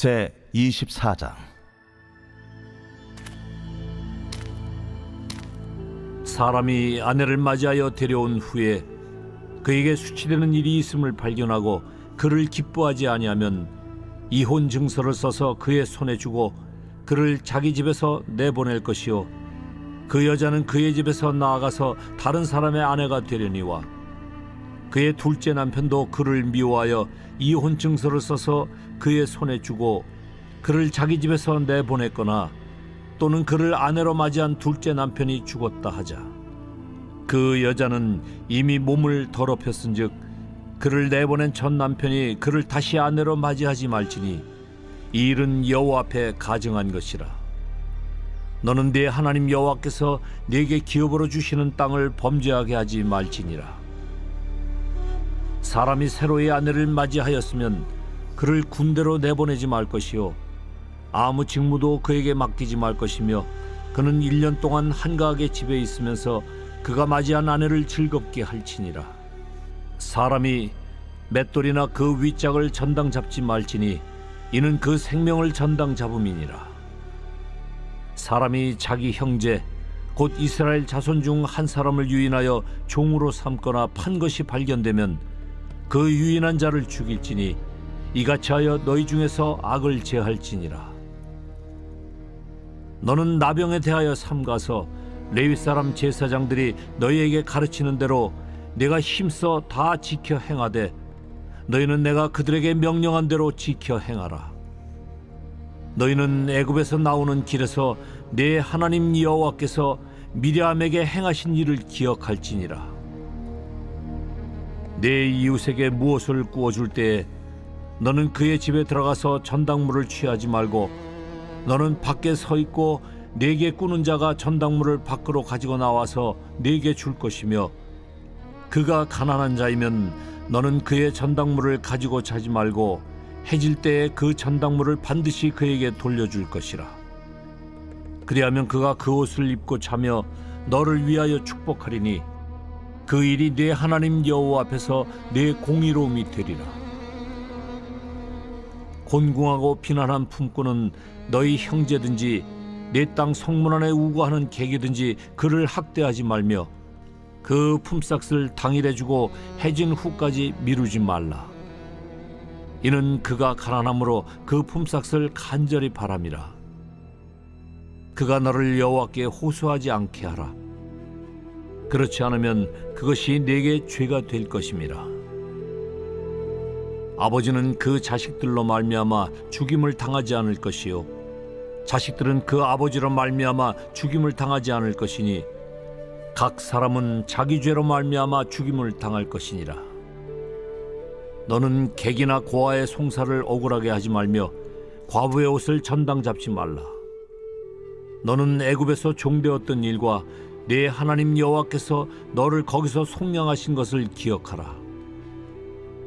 제 24장. 사람이 아내를 맞이하여 데려온 후에 그에게 수치되는 일이 있음을 발견하고 그를 기뻐하지 아니하면 이혼 증서를 써서 그의 손에 주고 그를 자기 집에서 내보낼 것이요. 그 여자는 그의 집에서 나아가서 다른 사람의 아내가 되려니와 그의 둘째 남편도 그를 미워하여 이혼 증서를 써서 그의 손에 주고 그를 자기 집에서 내보냈거나 또는 그를 아내로 맞이한 둘째 남편이 죽었다 하자. 그 여자는 이미 몸을 더럽혔은즉 그를 내보낸 첫 남편이 그를 다시 아내로 맞이하지 말지니 이 일은 여호와 앞에 가증한 것이라. 너는 네 하나님 여호와께서 네게 기업으로 주시는 땅을 범죄하게 하지 말지니라. 사람이 새로의 아내를 맞이하였으면 그를 군대로 내보내지 말 것이요. 아무 직무도 그에게 맡기지 말 것이며 그는 일 년 동안 한가하게 집에 있으면서 그가 맞이한 아내를 즐겁게 할지니라. 사람이 맷돌이나 그 윗짝을 전당 잡지 말지니 이는 그 생명을 전당 잡음이니라. 사람이 자기 형제 곧 이스라엘 자손 중 한 사람을 유인하여 종으로 삼거나 판 것이 발견되면 그 유인한 자를 죽일지니 이같이 하여 너희 중에서 악을 제할지니라. 너는 나병에 대하여 삼가서 레위 사람 제사장들이 너희에게 가르치는 대로 내가 힘써 다 지켜 행하되 너희는 내가 그들에게 명령한 대로 지켜 행하라. 너희는 애굽에서 나오는 길에서 내 하나님 여호와께서 미리암에게 행하신 일을 기억할지니라. 내 이웃에게 무엇을 구워줄 때에 너는 그의 집에 들어가서 전당물을 취하지 말고 너는 밖에 서 있고 네게 꾸는 자가 전당물을 밖으로 가지고 나와서 네게 줄 것이며 그가 가난한 자이면 너는 그의 전당물을 가지고 자지 말고 해질 때에 그 전당물을 반드시 그에게 돌려줄 것이라. 그리하면 그가 그 옷을 입고 자며 너를 위하여 축복하리니 그 일이 네 하나님 여호와 앞에서 네 공의로움이 되리라 곤궁하고 비난한 품꾼은 너희 형제든지 내 땅 성문 안에 우거하는 객이든지 그를 학대하지 말며 그 품삯을 당일에 주고 해진 후까지 미루지 말라. 이는 그가 가난함으로 그 품삯을 간절히 바람이라. 그가 너를 여호와께 호소하지 않게 하라. 그렇지 않으면 그것이 내게 죄가 될 것임이라. 아버지는 그 자식들로 말미암아 죽임을 당하지 않을 것이요. 자식들은 그 아버지로 말미암아 죽임을 당하지 않을 것이니 각 사람은 자기 죄로 말미암아 죽임을 당할 것이니라. 너는 객이나 고아의 송사를 억울하게 하지 말며 과부의 옷을 전당 잡지 말라. 너는 애굽에서 종되었던 일과 내 하나님 여호와께서 너를 거기서 속량하신 것을 기억하라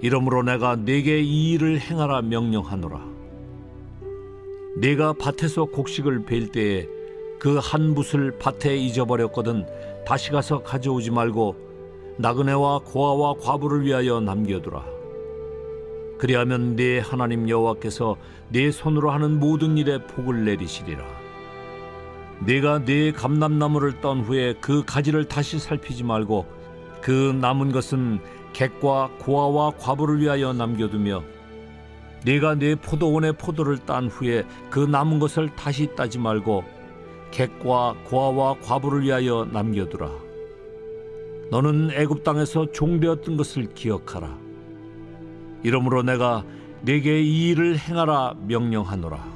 이러므로 내가 네게 이 일을 행하라 명령하노라. 네가 밭에서 곡식을 벨 때에 그 한 붓을 밭에 잊어버렸거든 다시 가서 가져오지 말고 나그네와 고아와 과부를 위하여 남겨두라. 그리하면 네 하나님 여호와께서 네 손으로 하는 모든 일에 복을 내리시리라. 네가 네 감람나무를 떤 후에 그 가지를 다시 살피지 말고 그 남은 것은 객과 고아와 과부를 위하여 남겨두며 네가 네 포도원의 포도를 딴 후에 그 남은 것을 다시 따지 말고 객과 고아와 과부를 위하여 남겨두라. 너는 애굽 땅에서 종되었던 것을 기억하라. 이러므로 내가 네게 이 일을 행하라 명령하노라.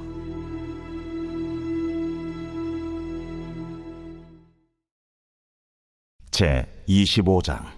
제 25장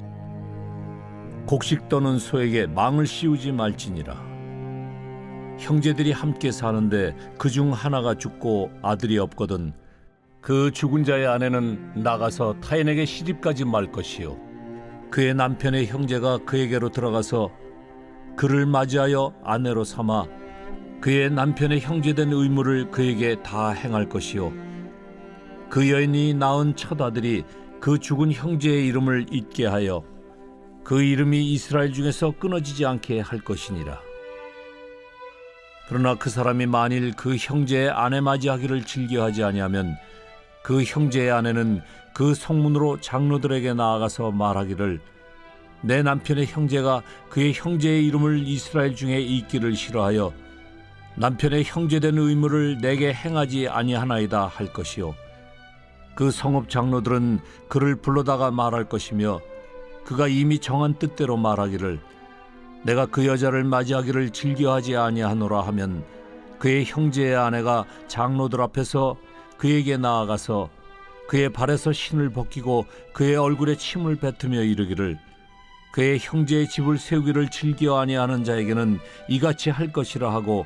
곡식 떠는 소에게 망을 씌우지 말지니라. 형제들이 함께 사는데 그 중 하나가 죽고 아들이 없거든 그 죽은 자의 아내는 나가서 타인에게 시집가지 말 것이요. 그의 남편의 형제가 그에게로 들어가서 그를 맞이하여 아내로 삼아 그의 남편의 형제된 의무를 그에게 다 행할 것이요. 그 여인이 낳은 첫 아들이 그 죽은 형제의 이름을 잊게 하여 그 이름이 이스라엘 중에서 끊어지지 않게 할 것이니라. 그러나 그 사람이 만일 그 형제의 아내 맞이하기를 즐겨하지 아니하면 그 형제의 아내는 그 성문으로 장로들에게 나아가서 말하기를 내 남편의 형제가 그의 형제의 이름을 이스라엘 중에 잊기를 싫어하여 남편의 형제된 의무를 내게 행하지 아니하나이다 할 것이요 그 성읍 장로들은 그를 불러다가 말할 것이며 그가 이미 정한 뜻대로 말하기를 내가 그 여자를 맞이하기를 즐겨하지 아니하노라 하면 그의 형제의 아내가 장로들 앞에서 그에게 나아가서 그의 발에서 신을 벗기고 그의 얼굴에 침을 뱉으며 이르기를 그의 형제의 집을 세우기를 즐겨 아니하는 자에게는 이같이 할 것이라 하고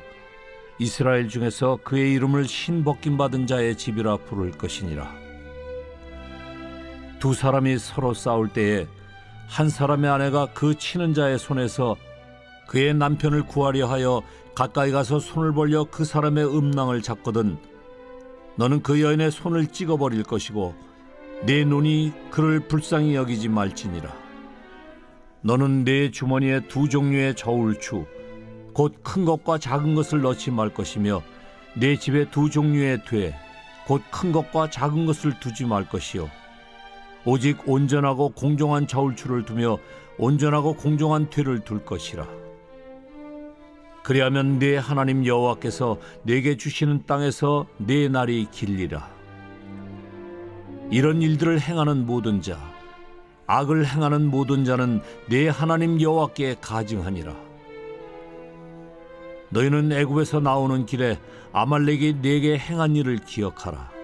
이스라엘 중에서 그의 이름을 신 벗김 받은 자의 집이라 부를 것이니라. 두 사람이 서로 싸울 때에 한 사람의 아내가 그 치는 자의 손에서 그의 남편을 구하려 하여 가까이 가서 손을 벌려 그 사람의 음낭을 잡거든 너는 그 여인의 손을 찍어 버릴 것이고 내 눈이 그를 불쌍히 여기지 말지니라. 너는 내 주머니에 두 종류의 저울추 곧 큰 것과 작은 것을 넣지 말 것이며 내 집에 두 종류의 되곧 큰 것과 작은 것을 두지 말 것이요 오직 온전하고 공정한 저울추를 두며 온전하고 공정한 되를 둘 것이라. 그리하면 네 하나님 여호와께서 내게 주시는 땅에서 네 날이 길리라. 이런 일들을 행하는 모든 자, 악을 행하는 모든 자는 네 하나님 여호와께 가증하니라. 너희는 애굽에서 나오는 길에 아말렉이 네게 행한 일을 기억하라.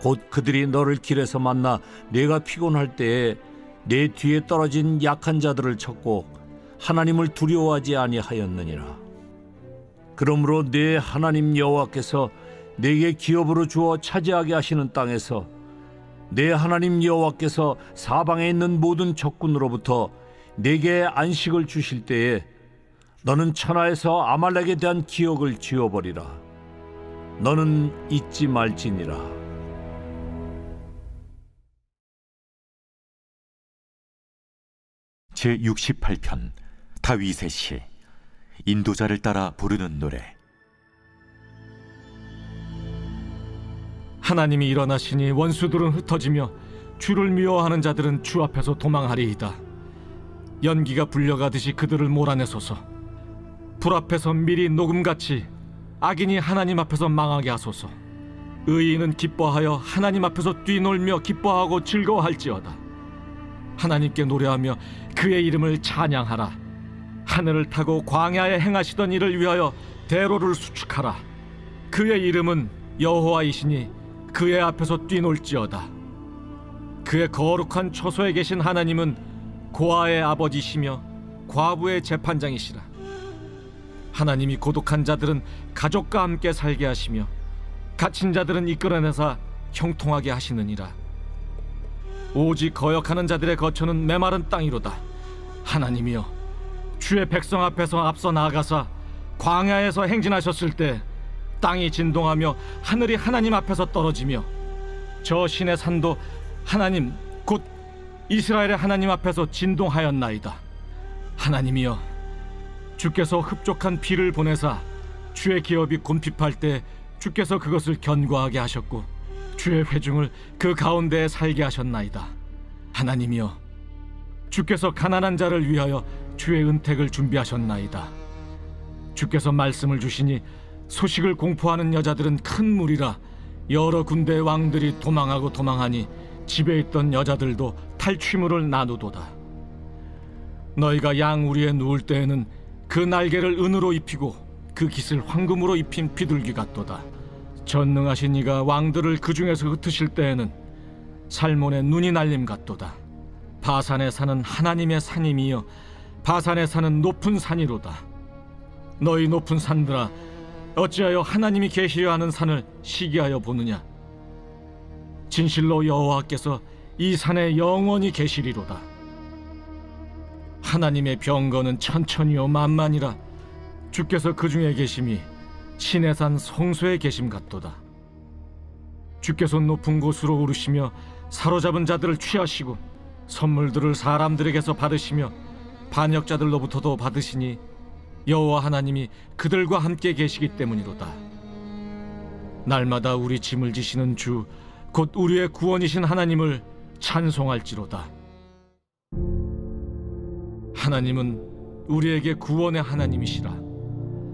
곧 그들이 너를 길에서 만나 내가 피곤할 때에 내 뒤에 떨어진 약한 자들을 쳤고 하나님을 두려워하지 아니하였느니라. 그러므로 내 하나님 여호와께서 내게 기업으로 주어 차지하게 하시는 땅에서 내 하나님 여호와께서 사방에 있는 모든 적군으로부터 내게 안식을 주실 때에 너는 천하에서 아말렉에 대한 기억을 지워버리라. 너는 잊지 말지니라. 제 68편 다윗의 시 인도자를 따라 부르는 노래 하나님이 일어나시니 원수들은 흩어지며 주를 미워하는 자들은 주 앞에서 도망하리이다. 연기가 불려가듯이 그들을 몰아내소서. 불 앞에서 미리 녹음같이 악인이 하나님 앞에서 망하게 하소서. 의인은 기뻐하여 하나님 앞에서 뛰놀며 기뻐하고 즐거워할지어다. 하나님께 노래하며 그의 이름을 찬양하라. 하늘을 타고 광야에 행하시던 일을 위하여 대로를 수축하라. 그의 이름은 여호와이시니 그의 앞에서 뛰놀지어다. 그의 거룩한 처소에 계신 하나님은 고아의 아버지시며 과부의 재판장이시라. 하나님이 고독한 자들은 가족과 함께 살게 하시며 갇힌 자들은 이끌어내사 형통하게 하시느니라. 오직 거역하는 자들의 거처는 메마른 땅이로다. 하나님이여, 주의 백성 앞에서 앞서 나아가사 광야에서 행진하셨을 때 땅이 진동하며 하늘이 하나님 앞에서 떨어지며 저 신의 산도 하나님 곧 이스라엘의 하나님 앞에서 진동하였나이다. 하나님이여, 주께서 흡족한 비를 보내사 주의 기업이 곤핍할 때 주께서 그것을 견고하게 하셨고 주의 회중을 그 가운데에 살게 하셨나이다. 하나님이여, 주께서 가난한 자를 위하여 주의 은택을 준비하셨나이다. 주께서 말씀을 주시니 소식을 공포하는 여자들은 큰 무리라 여러 군대의 왕들이 도망하고 도망하니 집에 있던 여자들도 탈취물을 나누도다. 너희가 양 우리에 누울 때에는 그 날개를 은으로 입히고 그 깃을 황금으로 입힌 비둘기 같도다. 전능하신 이가 왕들을 그 중에서 흩으실 때에는 살몬의 눈이 날림 같도다. 바산에 사는 하나님의 산임이여 바산에 사는 높은 산이로다. 너희 높은 산들아 어찌하여 하나님이 계시려 하는 산을 시기하여 보느냐? 진실로 여호와께서 이 산에 영원히 계시리로다. 하나님의 병거는 천천히요 만만이라 주께서 그 중에 계심이 신의 산 성소에 계심 같도다 주께서 높은 곳으로 오르시며 사로잡은 자들을 취하시고 선물들을 사람들에게서 받으시며 반역자들로부터도 받으시니 여호와 하나님이 그들과 함께 계시기 때문이로다. 날마다 우리 짐을 지시는 주 곧 우리의 구원이신 하나님을 찬송할지로다. 하나님은 우리에게 구원의 하나님이시라.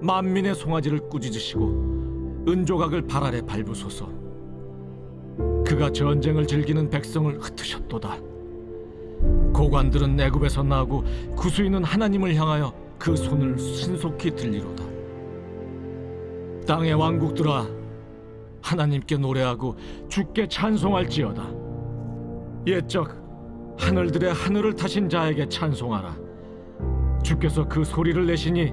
만민의 송아지를 꾸짖으시고 은조각을 발 아래 밟으소서. 그가 전쟁을 즐기는 백성을 흩으셨도다. 고관들은 애굽에서 나고 구수인은 하나님을 향하여 그 손을 신속히 들리로다. 땅의 왕국들아 하나님께 노래하고 주께 찬송할지어다. 옛적 하늘들의 하늘을 타신 자에게 찬송하라. 주께서 그 소리를 내시니